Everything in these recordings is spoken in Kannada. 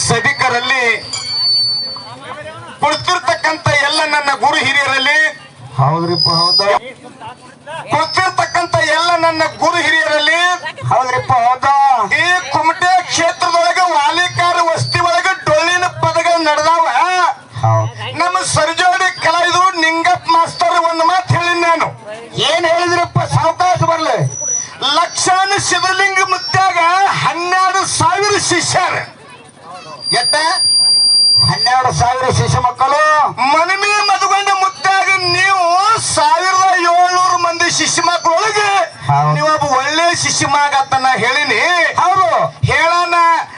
ಸಭಿಕರಲ್ಲಿ ಕುಳಿತಿರ್ತಕ್ಕಂಥ ಎಲ್ಲ ನನ್ನ ಗುರು ಹಿರಿಯರಲ್ಲಿ ಹೌದ್ರಿಪ್ಪ ಹೌದ? ಕುಳಿತಿರ್ತಕ್ಕಂಥ ಎಲ್ಲ ನನ್ನ ಗುರು ಹಿರಿಯರಲ್ಲಿ ಹೌದ್ರಿಪ್ಪ ಹೌದ? ಶಿಷ್ಯ ಮಾಗತ್ತನ ಹೇಳಿನಿ. ಹೌದು. ಹೇಳನ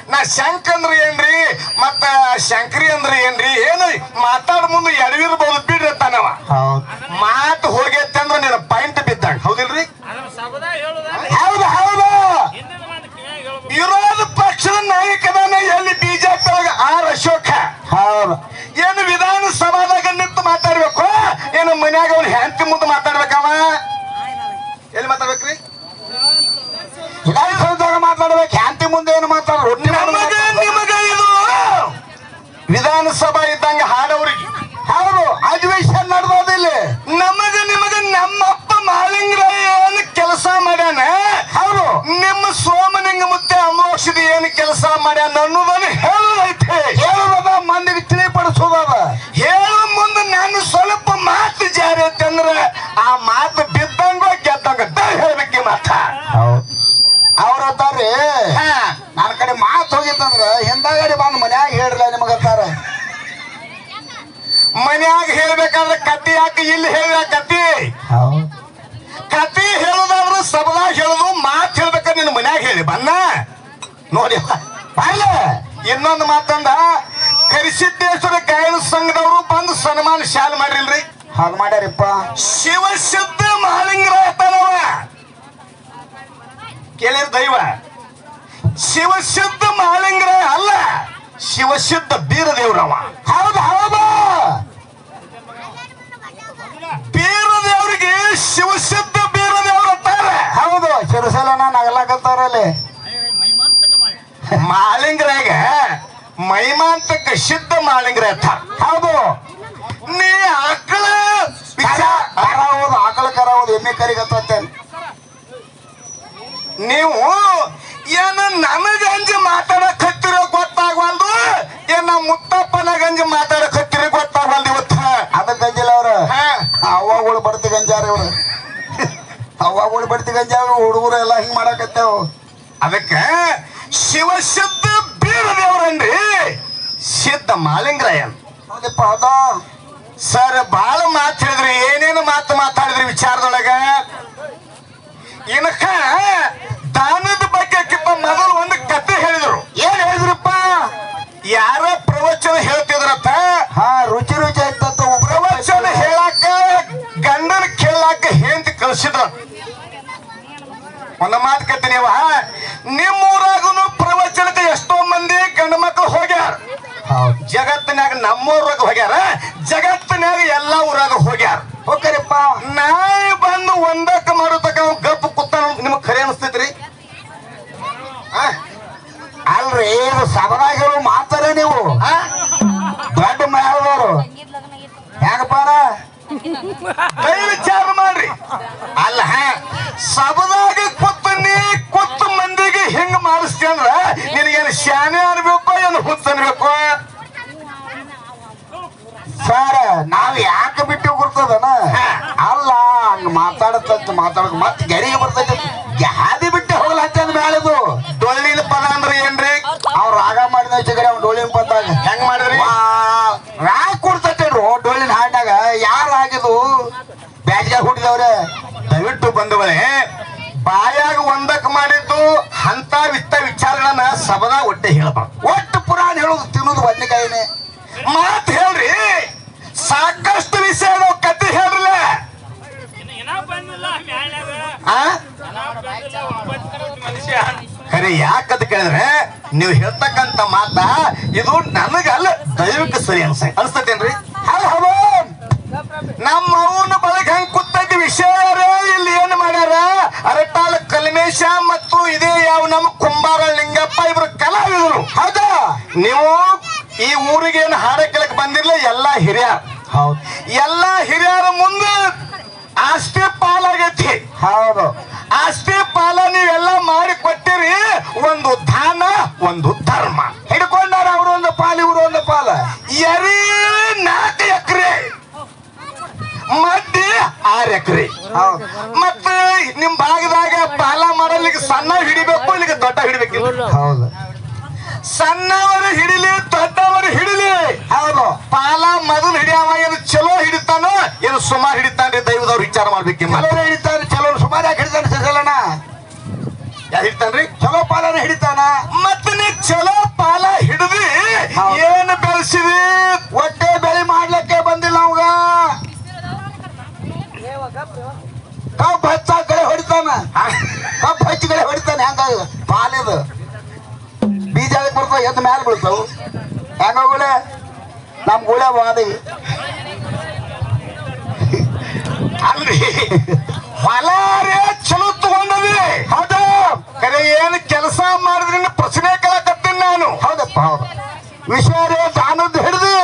ನಾ ಶಂಕ್ ಅಂದ್ರ ಏನ್ರಿ? ಮತ್ತ ಶಂಕರಿ ಅಂದ್ರ ಏನ್ರಿ? ಏನು ಮಾತಾಡ ಮುಂದೆ ಎಡವಿರ್ಬೋದು ಬಿಡ್ರಿ ತಾನವ. ಹೌದ್. ಮಾತು ಹೋಗೈತೆ ಅಂದ್ರೆ ನೀನು ಪಾಯಿಂಟ್ ಬಿದ್ದಾಗ. ಹೌದಿಲ್ರಿ? ವಿಧಾನಸಭಾ ಇದ್ದಂಗೆ ಹಾಡವ್ರಿಗೆ. ಹೌದು ಅಧಿವೇಶನ ನಡೆದೋದಿಲ್ಲ ನಮಗ ನಿಮಗ ನಮ್ಮಪ್ಪ ಮಾಲಿಂಗ್ರ ಏನು ಕೆಲಸ ಮಾಡ್ಯಾನ? ಹೌದು. ನಿಮ್ಮ ಸೋಮನಿಂಗ ಮುತ್ತೆ ಅಮೋಕ್ಷದ ಏನು ಕೆಲಸ ಮಾಡ್ಯಾನ ಅನ್ನೋದನ್ನ ಹೇಳೋದೈತೆ. ಹೇಳೋದ ಮಂದಿಗೆ ತಿಳಿಪಡಿಸೋದ ಹೇಳೋ ಮುಂದೆ ನಾನು ಸ್ವಲ್ಪ ಮಾತು ಜಾರಿ ಅಂತಂದ್ರೆ ಆ ಹೇಳಿ ಬನ್ನ. ನೋಡಿ ಬರ್ಲ ಇನ್ನೊಂದು ಮಾತಂದ ಕರಿಸಿದ್ದೇಶ್ವರ ಗಾಯನ ಸಂಘದವರು ಬಂದು ಸನ್ಮಾನ ಶಾಲ್ ಮಾಡಿಲ್ರಿ. ಹಾಗೆ ಮಾಡ್ಯಾರಿಪ್ಪ. ಶಿವಶುದ್ಧ ಮಾಲಿಂಗರಾಯ ತನವ ಕೇಳಿರ ದೈವ. ಶಿವಶುದ್ಧ ಮಹಾಲಿಂಗರಾಯ ಅಲ್ಲ ಶಿವಶುದ್ಧ ಬೀರ ದೇವ್ರವ ಹೌದು ಹೌದು. ಬೀರ ದೇವ್ರಿಗೆ ಶಿವಶುದ್ಧ ಮಾಲಿಂಗರಾಗ ಮೈಮಾಂತಕ್ಕೆ ಸಿದ್ಧ ಮಾಲಿಂಗರ ಅರ್ಥ. ಹೌದು. ನೀ ಆಕಳ ಕರ ವಿಚಾರ ಕರ ಹೌದು ಆಕಳ ಕರ ಹೌದು ಎಮ್ಮೆ ಕರಿಗತ್ತೆ ನೀವು ಏನ ನನಗಂಜಿ ಮಾತಾಡಕ್ ಹತ್ತಿರೋ ಗೊತ್ತಾಗವಲ್ದು? ಏನ ಮುತ್ತಪ್ಪನ ಗಂಜಿ ಮಾತಾಡಕ್ ಹತ್ತಿರೋ ಗೊತ್ತಾಗವಲ್ದು ಇವತ್ತ? ಅದ ಗಂಜಿಲ್ಲ ಅವ್ರ. ಹಾ. ಅವ್ವಗಳು ಬಡ್ತಿ ಗಂಜಾರ ಇವ್ರು ಅವ್ವಗಳು ಬಡ್ತಿ ಗಂಜಾರ ಹುಡುಗರು ಎಲ್ಲ ಹಿಂಗ್ ಮಾಡಾಕತ್ತೇವ್. ಅದಕ್ಕ ಶಿವಶುದ್ಧ ಬೀರದೇವ್ರನ್ರಿ ಸಿದ್ಧ ಮಾಲಿಂಗರಾಯನ್. ಹೌದಪ್ಪ ಹೌದಾ ಸರ್ ಬಾಳ ಮಾತು ಹೇಳಿದ್ರಿ. ಏನೇನು ಮಾತು ಮಾತಾಡಿದ್ರಿ ವಿಚಾರದೊಳಗ? ಇನಕ ದಾನದ ಬಗ್ಗೆ ಮೊದಲು ಒಂದು ಕತೆ ಹೇಳಿದ್ರು. ಏನ್ ಹೇಳಿದ್ರಪ್ಪ? ಯಾರ ಪ್ರವಚನ ಹೇಳ್ತಿದ್ರತ್ತ ಹಾ ರುಚಿ ರುಚಿ ಆಯ್ತಂತ ಪ್ರವಚನ ಹೇಳಾಕ ಗಂಡನ ಕೇಳಾಕ ಹೆಂಡತಿ ಕಳ್ಸಿದ್ರ. ಒಂದ ಮಾತು ಕತೆ ನೀವ. ಜಗತ್ತಿನಾಗ ನಮ್ಮೂರಾಗ ಹೋಗ್ಯಾರ, ಜಗತ್ತಿನಾಗ ಎಲ್ಲ ಊರಾಗ ಹೋಗ್ಯಾರ. ಹೋಗ್ಯಾರಪ್ಪ, ನಾಯಿ ಬಂದು ಒಂದಕ್ಕ ಮಾಡೋತಕ್ಕ ಅವ್ನು ಗಪ್ ಕುತ್ತಾನ ನಿಮಗ್ ಖರೆ ಅನಿಸ್ತೈತ್ರಿ? ಅಲ್ರಿ, ಇದು ಸಬದಾಗ ಹೇಳು ಮಾತಾರ ನೀವು? ದೊಡ್ಡ ಮೇಳದವರು ಹೆಂಗಪ್ಪಾರ ಕೈ ವಿಚಾರ ಮಾಡ್ರಿ. ಅಲ್ಲ ಸಬದಾಗಿ ಕುತ್ತ ನೀ ಕುತ್ತ ಮಂದಿಗೆ ಹಿಂಗ್ ಮಾಡಿಸ್ತಿ ಅಂದ್ರ ನಿನಗೇನು ಶಾನೆ ಅನ್ಬೇಕು ಏನು ಹುತ್ತ ಅನ್ಬೇಕು ಸರ್ ನಾವ್ ಯಾಕೆ ಬಿಟ್ಟು ಗುರ್ತದನ ಖರೆ ಯಾಕಂತ ಕೇಳಿದ್ರೆ? ನೀವು ಹೇಳ್ತಕ್ಕಂತ ಮಾತ ಇದು ನನಗಲ್ಲ ದೈವಕ್ಕೆ ಸರಿ ಅನ್ಸ ಅನ್ಸ್ತೇನ್ರಿ ನಮ್ಮ ಅವನ ಬಳಗ ಹೆಂಗ್ ಕೂತೈತಿ ವಿಷಯ ಇಲ್ಲಿ ಏನ್ ಮಾಡ್ಯಾರ? ಅರಟಾಳ ಕಲ್ಮೇಶ ಮತ್ತು ಇದೇ ಯಾವ ನಮ್ಮ ಕುಂಬಾರ ಲಿಂಗಪ್ಪ ಇಬ್ರು ಕಲಾವಿದರು. ಹೌದಾ? ನೀವು ಈ ಊರಿಗೆ ಏನು ಹಾಡ ಕೇಳಕ್ ಬಂದಿರ್ಲ? ಎಲ್ಲಾ ಹಿರಿಯ ಹೌದು. ಎಲ್ಲಾ ಹಿರಿಯರ ಮುಂದೆ ಆಸ್ತಿ ಪಾಲಾಗೈತಿ. ಹೌದು. ಅಷ್ಟೇ ಪಾಲ ನೀವೆಲ್ಲ ಮಾಡಿ ಕೊಟ್ಟಿರಿ ಒಂದು ದಾನ ಒಂದು ಧರ್ಮ. ಹಿಡ್ಕೊಂಡಾರ ಅವ್ರು ಒಂದು ಪಾಲ ಇವ್ರು ಒಂದು ಪಾಲ. ಎರಿ ನಾಲ್ಕು ಎಕರೆ. ಮದ್ದಿ ಆರ್ ಎಕರೆ. ಮತ್ತ ನಿಮ್ ಭಾಗದಾಗ ಪಾಲ ಮಾಡಲಿಕ್ಕೆ ಸಣ್ಣ ಹಿಡಿಬೇಕು ಇಲ್ಲಿಗೆ ದೊಡ್ಡ ಹಿಡಿಬೇಕಿಲ್ಲ. ಹೌದು. ಸಣ್ಣವರು ಹಿಡಿಲಿ ದೊಡ್ಡವರು ಹಿಡಿಲಿ. ಹೌದು ಪಾಲ ಮೊದಲು ಹಿಡಿಯವ ಏನು ಚಲೋ ಹಿಡಿತಾನೋ ಏನು ಸುಮಾರು ಹಿಡಿತಾನೆ ದೈವದವ್ರು ವಿಚಾರ ಮಾಡ್ಬೇಕು ಕೆಲವರು ಹಿಡಿತಾನೆ ಚಲೋ ಸುಮಾರು ಯಾಕೆ ಹಿಡಿತಾನೆ ಸಿಸಲಣ್ಣ ಯಾರು ಹಿಡಿತಾನ್ರಿ? ಚಲೋ ಪಾಲನ ಹಿಡಿತಾನ? ಮತ್ತೆ ನೀ ಚಲೋ ಪಾಲ ಹಿಡಿದಿ. ಏನು ಬೆಳೆಸಿದಿ? ಒಟ್ಟೆ ಬೆಳೆ ಮಾಡ್ಲಿಕ್ಕೆ ಬಂದಿಲ್ಲ ಅವಾಗ. ಕಬ್ಬು ಹಚ್ಚ ಕಡೆ ಹೊಡಿತಾನ. ಕಬ್ಬು ಹಚ್ಚಿ ಕಡೆ ಹೊಡಿತಾನೆ ಹಂಗ ಪಾಲಿದು ಬೀಜ ಅದಕ್ಕೆ ಬರ್ತಾವ ಎದ್ದು ಮ್ಯಾಲ ಬೀಳ್ತಾವು. ಹೆಂಗ ಗುಳೆ ನಮ್ ಗುಳೆ ಬಾದಿ ಅಲ್ರಿ. ಹೊಲಾರೇ ಚಲೋ ತಗೊಂಡದಿ. ಹೌದ. ಕರೆ ಏನು ಕೆಲಸ ಮಾಡಿದ್ರಿ ಪ್ರಶ್ನೆ ಕೇಳಕತ್ತೀನಿ ನಾನು. ಹೌದಪ್ಪ, ಹೌದು. ವಿಷಯ ದಾನದ್ದು ಹಿಡಿದು.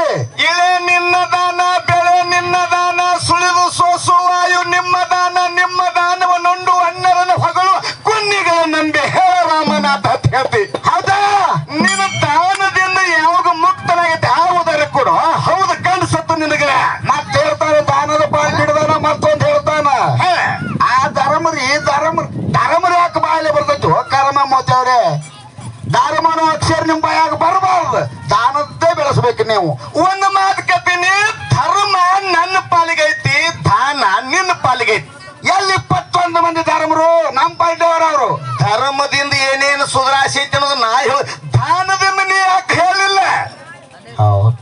ಮೋತವ್ರೆ ದಾರಮಾನ ಅಕ್ಷರ ನಿಮ್ ಬಾಯಾಗ ಬರಬಾರ್ದು. ದಾನದ್ದೇ ಬೆಳೆಸ್ಬೇಕು ನೀವು. ಒಂದು ಮಾತು ಕತ್ತೀನಿ ಧರ್ಮ ನನ್ನ ಪಾಲಿಗೈತಿ ದಾನ ನಿನ್ನ ಪಾಲಿಗೈತಿ ಎಲ್ಲಿ ಇಪ್ಪತ್ತೊಂದು ಮಂದಿ ಧರ್ಮರು? ನಮ್ಮ ಪಾರ್ಟಿಯವರು ಅವರು ಧರ್ಮದಿಂದ ಏನೇನು ಸುಧಾರಾಸಿ ಐತಿ ಅನ್ನೋದು ನಾ ಹೇಳ ದಾನದಿಂದ ನೀ ಯಾಕೆ ಹೇಳಿಲ್ಲ? ಹೌದು.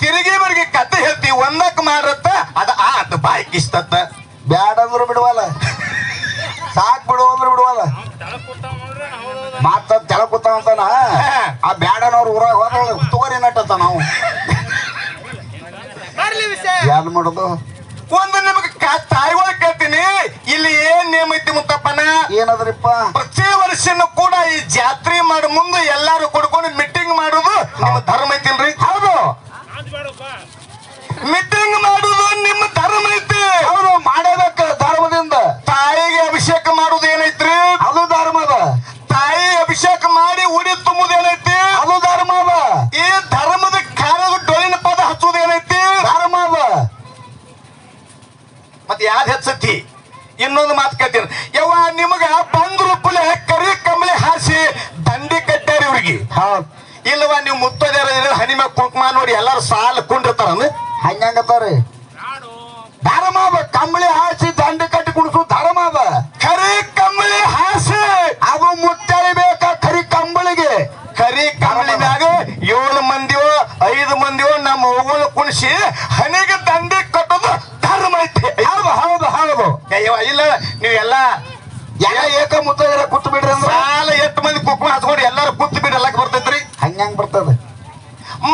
ತಿರುಗಿ ಬರಿಗೆ ಕತೆ ಹೇಳ್ತಿ ಒಂದಕ್ಕೆ ಮಾಡತ್ತ ಅದ ಆತ ಬಾಯ್ಕ್ ಇಷ್ಟತ್ತ ಬ್ಯಾಡ ಅಂದ್ರು ಬಿಡುವಲ್ಲ. ಸಾಕ್ ಬಿಡು ಅಂದ್ರೆ ಬಿಡುವಲ್ಲ. ಮಾತ ತೆಳ ಕೂತಾವಂತಾನ ಆ ಬ್ಯಾಡನವ್ರ ಊರಾಗ ಹೋದ್ರ ತಗೋರಿ ನಟ್ಟತ್ತ ನಾವು. ಯಾರು ಮಾಡೋದು? ಒಂದು ನಿಮಗೆ ತಾಯಿಗಳು ಕೇಳ್ತೀನಿ. ಇಲ್ಲಿ ಏನ್ ನೇಮ ಐತಿ ಮುತ್ತಪ್ಪನ? ಏನದ್ರಿಪ್ಪ? ಪ್ರತಿ ವರ್ಷನೂ ಕೂಡ ಈ ಜಾತ್ರೆ ಮಾಡೋ ಮುಂದೆ ಎಲ್ಲಾರು ಕುಡ್ಕೊಂಡು ಮೀಟಿಂಗ್ ಮಾಡೋದು ನಿಮ್ಮ ಧರ್ಮ ಐತಿಲ್ರಿ? ಹೌದು. ಮೀಟಿಂಗ್ ಮಾಡೋದು ನಿಮ್ಮ ಧರ್ಮ ಐತಿ. ಹೌದು ಮಾಡಬೇಕು ಧರ್ಮದಿಂದ ತಾಯಿಗೆ ಅಭಿಷೇಕ ಮಾಡೋದು ಏನೈತ್ರಿ ಅದು ಧರ್ಮದ ತಾಯಿ ಅಭಿಷೇಕ ಮಾಡಿ ಉಡಿ ತುಂಬುದು ಏನೈತಿ ಅದು ಧರ್ಮದ ಈ ಧರ್ಮದ ಕಾರ್ಯದ ಡೊಳ್ಳಿನ ಪದ ಹಚ್ಚುದು ಏನೈತಿ ಧರ್ಮದ ಮತ್ತೆ ಯಾವ್ದು ಹೆಚ್ಚತಿ ಇನ್ನೊಂದು ಮಾತು ಕೇಳ್ತೀನಿ ಯವ್ವ ನಿಮಗ ಬಂದ್ ರೂಪಲೆ ಕರಿ ಕಂಬಳಿ ಹಾಸಿ ದಂಡಿ ಕಟ್ಟ್ಯಾರ ಇಲ್ಲವ ಹೌದು ಇಲ್ವ ನೀವು ಮುತ್ತೋದ್ಯಾರ ಹನಿಮ ಕುಂಕುಮ ನೋಡಿ ಎಲ್ಲಾರು ಸಾಲ ಕುಂಡಿರ್ತಾರ ಹಂಗಂಗತ್ತಾರಿ ಧರ್ಮ ಕಂಬಳಿ ಹಾಸಿ ದಂಡ ಕಟ್ಟಿ ಕುಣಿಸು ಅದ ಕರಿ ಕಂಬಳಿ ಹಾಸಿ ಅದು ಮುತ್ತಳಿ ಬೇಕ ಕರಿ ಕಂಬಳಿಗೆ. ಕರಿ ಕಂಬಳಿ ಮ್ಯಾಗ ಏಳು ಮಂದಿಯೋ ಐದು ಮಂದಿಯೋ ನಮ್ಮ ಹೋಗೋಳು ಕುಣಿಸಿ ಹನಿಗೆ ದಂಡ ಕಟ್ಟೋದು ಧರ್ಮ ಐತಿ. ಹೌದು ಹೌದು ಹೌದು. ಇಲ್ಲ ನೀವೆಲ್ಲ ಎಲ್ಲ ಏಕ ಮುತ್ತ ಕೂತ್ ಬಿಡ್ರಿ ಅಂದ್ರ? ಸಾಲ ಎಷ್ಟು ಮಂದಿ ಕುಂಕುಮ ಹಚ್ಕೊಂಡು ಎಲ್ಲಾರು ಕೂತ್ ಎಲ್ಲಕ್ಕೆ ಬರ್ತೈತ್ರಿ? ಹಂಗಂಗ್ ಬರ್ತದ.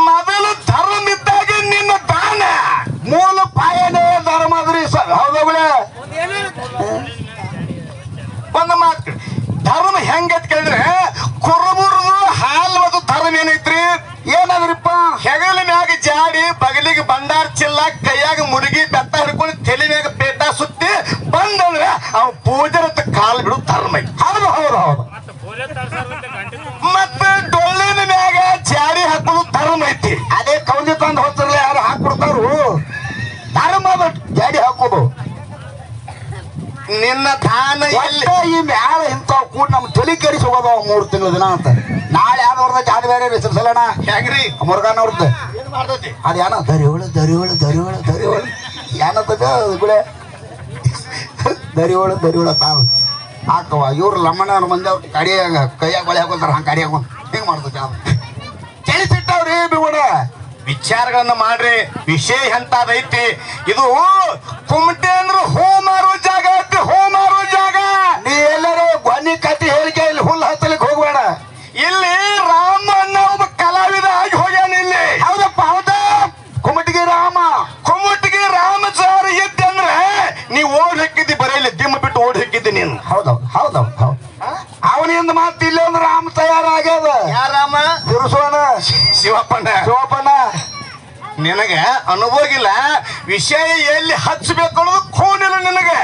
ಮೊದಲು ಧರ್ಮ ಇದ್ದಾಗ ನಿನ್ನ ದಾನ. ಮೂಲ ಪಾಯನೇ ಧರ್ಮದ್ರಿ ಸರ್ ಹೌದಾ ಒಂದು ಮಾತು ಧರ್ಮ ಹೆಂಗತ್ ಕೇಳಿದ್ರೆ ಕುರುಬುರ್ದು ಹಾಲು ಮತ್ತು ಧರ್ಮ ಏನೈತ್ರಿ? ಏನಾದ್ರಿಪ್ಪ? ಹೆಗಲ ಮ್ಯಾಗ ಜಾಡಿ ಬಗಲಿಗೆ ಬಂಡಾರ ಚಿಲ್ಲ ಕೈಯಾಗ ಮುರುಗಿ ಬೆತ್ತ ಹಿಡ್ಕೊಂಡು ತಲೆ ಮ್ಯಾಗ ಪೇಟ ಸುತ್ತಿ ಬಂದಂದ್ರೆ ಅವ್ ಪೂಜೆ ಕಾಲ್ ಬಿಡು ಧರ್ಮ ಐತಿ. ಹೌದು ಹೌದು ಹೌದು. ನಿನ್ನ ದಾನ ಎಲ್ಲಿ ಒಟ್ಟ ಈ ಮ್ಯಾಲ ಇಂಥವ್ ಕೂಡ ನಮ್ ತಲೆ ಕೆಡಿಸಿ ಹೋಗೋದವ ಮೂರು ತಿಂಗಳ ದಿನ ಅಂತ ನಾಳೆ ಯಾವ್ದವ್ರದ ಜಾಡಿ ಬೇರೆ ಹೆಸರಿಸಲಣ ಹೆಂಗ್ರಿ? ಮುರುಗಾನವ್ರದ್ದು ಏನ್ ಮಾಡ್ತೈತಿ ಅದೇನ ದರಿವಳು ದರಿವಳು ದರಿವಳು ದರಿವಳು ಏನತ್ತದ ಅದು ಕೂಡ ದರಿವಳು ದರಿವಳು ತಾವು ಹಾಕವ ಇವ್ರು ಲಮ್ಮಣ್ಣವ್ರ ಮಂದಿ ಅವ್ರ ಕಡಿಯಾಗ ಕೈಯಾಗ ಬಳೆ ಹಾಕೊಂತಾರ ಹಂಗೆ ಕಡಿ ಹಾಕೊಂಡ್ ಹಿಂಗ್ ಮಾಡ್ತೈತೆ ಅದು ತಿಳಿಸಿಟ್ಟವ್ರಿ ಬಿಗುಡ. ವಿಚಾರಗಳನ್ನ ಮಾಡ್ರಿ. ವಿಷಯ ಎಂತದೈತಿ ಇದು ಕುಮಟೆ ಅಂದ್ರೆ ಹೂ ಜಾಗ ಐತಿ ಹೂ ಜಾಗ. ನೀ ಎಲ್ಲರೂ ಗೊನಿ ಕಟ್ಟಿ ಹೇಳಿಕೆ ಇಲ್ಲಿ ಹುಲ್ಲು ಹತ್ತಲಿಕ್ಕೆ ಹೋಗ್ಬೇಡ. ಇಲ್ಲಿ ರಾಮ ಅನ್ನೋ ಒಬ್ಬ ಕಲಾವಿದ ಆಗಿ ಹೋಗ್ಯಾನ ಇಲ್ಲಿ. ಹೌದಪ್ಪ ಹೌದಾ? ಕುಮಟಿಗೆ ರಾಮ. ಕುಮಟಿಗೆ ಇದ್ದೆ ಅಂದ್ರೆ ನೀ ಓಡ್ ಹಾಕಿದ್ದಿ ಬರೀ ಇಲ್ಲಿ ದಿಮ್ಮ ಬಿಟ್ಟು ಓಡ್ ಹಾಕಿದ್ದಿ ನೀನು. ಹೌದೌದು ಹೌದೌದು ಹೌದು. ಅವನಿಂದ ಮಾತು ಇಲ್ಲ ಅಂದ್ರೆ ರಾಮ ತಯಾರಾಗ್ಯದ. ಯಾರಾಮ ತಿರುಸೋಣ. ಶಿವಪ್ಪಣ್ಣ ಶಿವಪ್ಪಣ್ಣ ನಿನಗೆ ಅನುಭವ ಇಲ್ಲ ವಿಷಯ ಎಲ್ಲಿ ಹಚ್ಚಬೇಕು ಅನ್ನೋದು ಖೂನಿಲ್ಲ ನಿನಗೆ.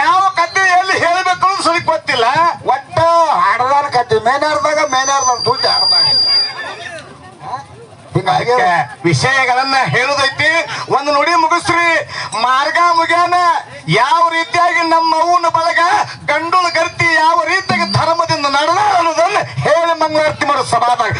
ಯಾವ ಕತೆ ಎಲ್ಲಿ ಹೇಳಬೇಕು ಅನ್ನೋದು ಸರಿ ಗೊತ್ತಿಲ್ಲ. ಒಟ್ಟ ಹಾಡದಾರ ಕತೆ ಮೇನಾರ್ದಾಗ ಮೇನಾರ್ದಾಗ ದುಡ್ಡು ಹಾಡ್ದಾಗ ಹಿಂಗಾಗಿ ವಿಷಯಗಳನ್ನ ಹೇಳುದೈತಿ. ಒಂದು ನುಡಿ ಮುಗಿಸ್ರಿ. ಮಾರ್ಗ ಮುಗ್ಯಾನ ಯಾವ ರೀತಿಯಾಗಿ ನಮ್ಮ ಅವನ ಬಳಗ ಗಂಡುಳ ಗರ್ತಿ ಯಾವ ರೀತಿಯಾಗಿ ಧರ್ಮದಿಂದ ನಡೆದ ಅನ್ನೋದನ್ನ ಹೇಳಿ ಮಂಗಳಾರತಿ ಮಾಡೋ ಸಭಾದಾಗ.